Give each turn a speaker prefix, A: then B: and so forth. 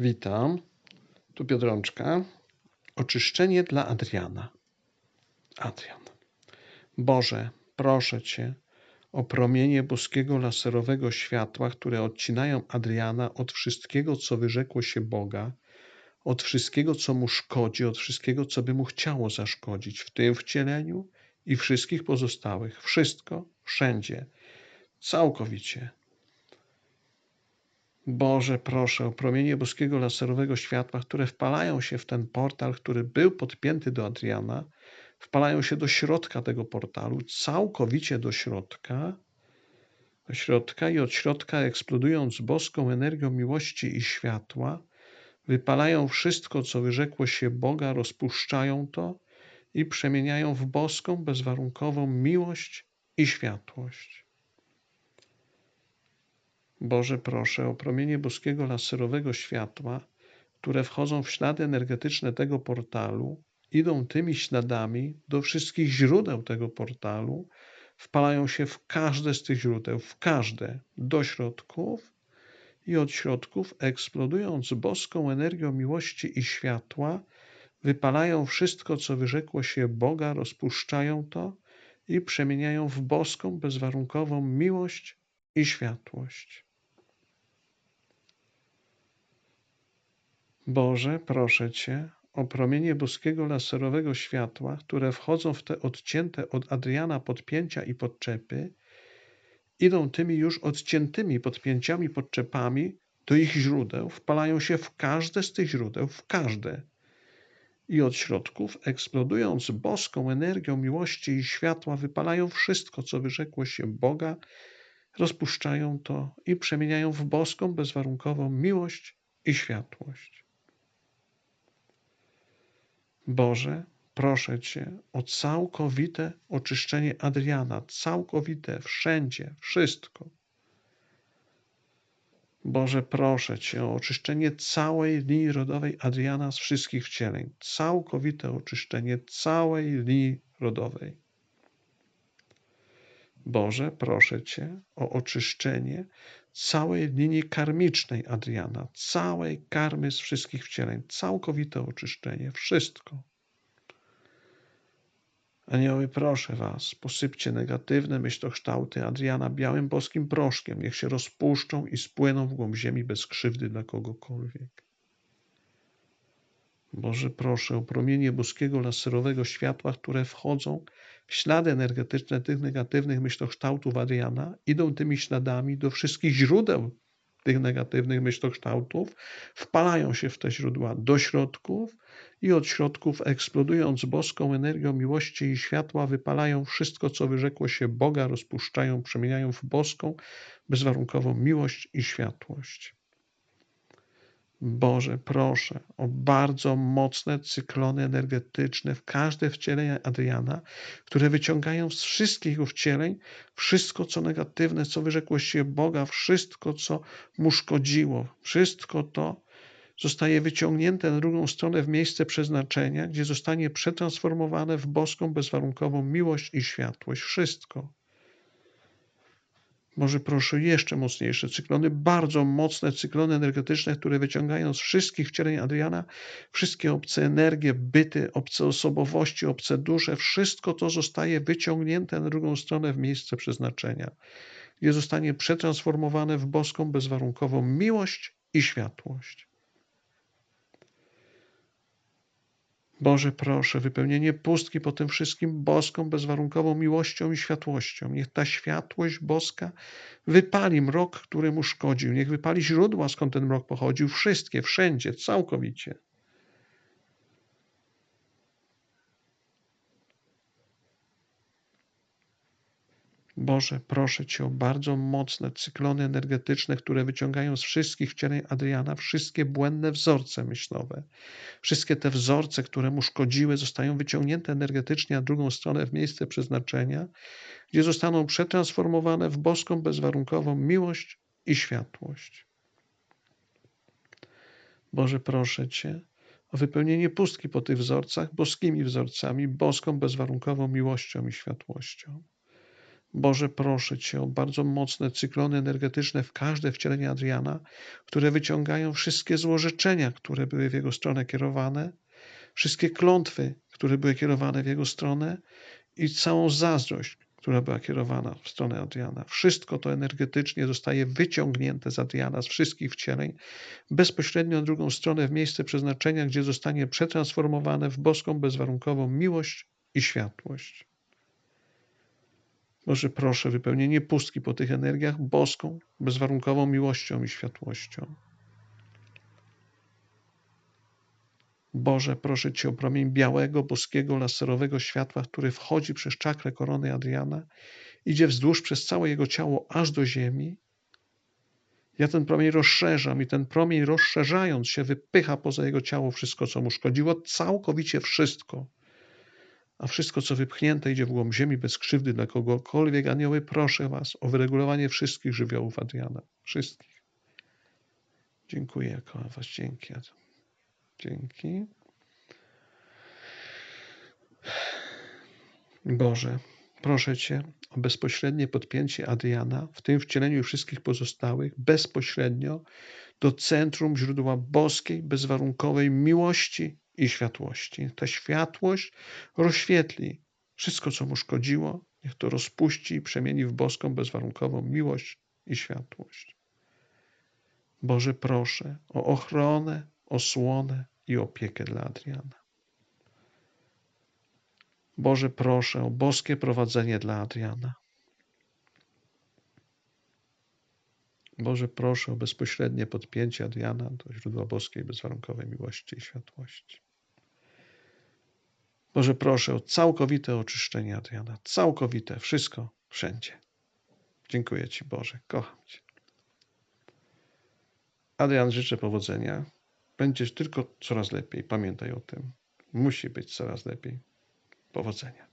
A: Witam. Tu Biedronczka. Oczyszczenie dla Adriana. Adrian. Boże, proszę Cię o promienie boskiego laserowego światła, które odcinają Adriana od wszystkiego, co wyrzekło się Boga, od wszystkiego, co mu szkodzi, od wszystkiego, co by mu chciało zaszkodzić w tym wcieleniu i wszystkich pozostałych. Wszystko, wszędzie, całkowicie Boże, proszę o promienie boskiego laserowego światła, które wpalają się w ten portal, który był podpięty do Adriana, wpalają się do środka tego portalu, całkowicie do środka, do środka i od środka eksplodując boską energią miłości i światła, wypalają wszystko, co wyrzekło się Boga, rozpuszczają to i przemieniają w boską, bezwarunkową miłość i światłość. Boże, proszę o promienie boskiego laserowego światła, które wchodzą w ślady energetyczne tego portalu, idą tymi śladami do wszystkich źródeł tego portalu, wpalają się w każde z tych źródeł, w każde, do środków i od środków, eksplodując boską energią miłości i światła, wypalają wszystko, co wyrzekło się Boga, rozpuszczają to i przemieniają w boską, bezwarunkową miłość i światłość. Boże, proszę Cię o promienie boskiego laserowego światła, które wchodzą w te odcięte od Adriana podpięcia i podczepy, idą tymi już odciętymi podpięciami, podczepami do ich źródeł, wpalają się w każde z tych źródeł, w każde. I od środków, eksplodując boską energią miłości i światła, wypalają wszystko, co wyrzekło się Boga, rozpuszczają to i przemieniają w boską, bezwarunkową miłość i światłość. Boże, proszę Cię o całkowite oczyszczenie Adriana, całkowite, wszędzie, wszystko. Boże, proszę Cię o oczyszczenie całej linii rodowej Adriana z wszystkich wcieleń, całkowite oczyszczenie całej linii rodowej. Boże, proszę Cię o oczyszczenie całej linii karmicznej Adriana, całej karmy z wszystkich wcieleń, całkowite oczyszczenie, wszystko. Anioły, proszę Was, posypcie negatywne myślokształty Adriana białym boskim proszkiem, niech się rozpuszczą i spłyną w głąb ziemi bez krzywdy dla kogokolwiek. Boże, proszę o promienie boskiego laserowego światła, które wchodzą ślady energetyczne tych negatywnych myślokształtów Adriana, idą tymi śladami do wszystkich źródeł tych negatywnych myślokształtów, wpalają się w te źródła do środków i od środków, eksplodując boską energią miłości i światła, wypalają wszystko, co wyrzekło się Boga, rozpuszczają, przemieniają w boską, bezwarunkową miłość i światłość. Boże, proszę o bardzo mocne cyklony energetyczne w każde wcielenie Adriana, które wyciągają z wszystkich jego wcieleń wszystko, co negatywne, co wyrzekło się Boga, wszystko, co mu szkodziło, wszystko to zostaje wyciągnięte na drugą stronę w miejsce przeznaczenia, gdzie zostanie przetransformowane w boską, bezwarunkową miłość i światłość. Wszystko. Może proszę jeszcze mocniejsze cyklony, bardzo mocne cyklony energetyczne, które wyciągają z wszystkich wcieleń Adriana wszystkie obce energie, byty, obce osobowości, obce dusze, wszystko to zostaje wyciągnięte na drugą stronę w miejsce przeznaczenia, gdzie zostanie przetransformowane w boską, bezwarunkową miłość i światłość. Boże, proszę, wypełnienie pustki po tym wszystkim boską, bezwarunkową miłością i światłością. Niech ta światłość boska wypali mrok, który mu szkodził. Niech wypali źródła, skąd ten mrok pochodził. Wszystkie, wszędzie, całkowicie. Boże, proszę Cię o bardzo mocne cyklony energetyczne, które wyciągają z wszystkich wcieleń Adriana wszystkie błędne wzorce myślowe. Wszystkie te wzorce, które mu szkodziły, zostają wyciągnięte energetycznie na drugą stronę w miejsce przeznaczenia, gdzie zostaną przetransformowane w boską, bezwarunkową miłość i światłość. Boże, proszę Cię o wypełnienie pustki po tych wzorcach boskimi wzorcami, boską, bezwarunkową miłością i światłością. Boże, proszę Cię o bardzo mocne cyklony energetyczne w każde wcielenie Adriana, które wyciągają wszystkie złorzeczenia, które były w jego stronę kierowane, wszystkie klątwy, które były kierowane w jego stronę i całą zazdrość, która była kierowana w stronę Adriana. Wszystko to energetycznie zostaje wyciągnięte z Adriana, z wszystkich wcieleń, bezpośrednio na drugą stronę, w miejsce przeznaczenia, gdzie zostanie przetransformowane w boską, bezwarunkową miłość i światłość. Może proszę wypełnienie pustki po tych energiach boską, bezwarunkową miłością i światłością. Boże, proszę Cię o promień białego, boskiego, laserowego światła, który wchodzi przez czakrę korony Adriana, idzie wzdłuż przez całe jego ciało aż do ziemi. Ja ten promień rozszerzam i ten promień rozszerzając się wypycha poza jego ciało wszystko, co mu szkodziło, całkowicie wszystko. A wszystko, co wypchnięte, idzie w głąb ziemi bez krzywdy dla kogokolwiek. Anioły, proszę Was o wyregulowanie wszystkich żywiołów Adriana. Wszystkich. Dziękuję, kocham Was. Dzięki. Dzięki. Boże, proszę Cię o bezpośrednie podpięcie Adriana w tym wcieleniu wszystkich pozostałych bezpośrednio do centrum źródła boskiej, bezwarunkowej miłości i światłości. Ta światłość rozświetli wszystko, co mu szkodziło, niech to rozpuści i przemieni w boską, bezwarunkową miłość i światłość. Boże, proszę o ochronę, osłonę i opiekę dla Adriana. Boże, proszę o boskie prowadzenie dla Adriana. Boże, proszę o bezpośrednie podpięcie Adriana do źródła boskiej, bezwarunkowej miłości i światłości. Boże, proszę o całkowite oczyszczenie Adriana. Całkowite, wszystko, wszędzie. Dziękuję Ci, Boże. Kocham Cię. Adrian, życzę powodzenia. Będziesz tylko coraz lepiej. Pamiętaj o tym. Musi być coraz lepiej. Powodzenia.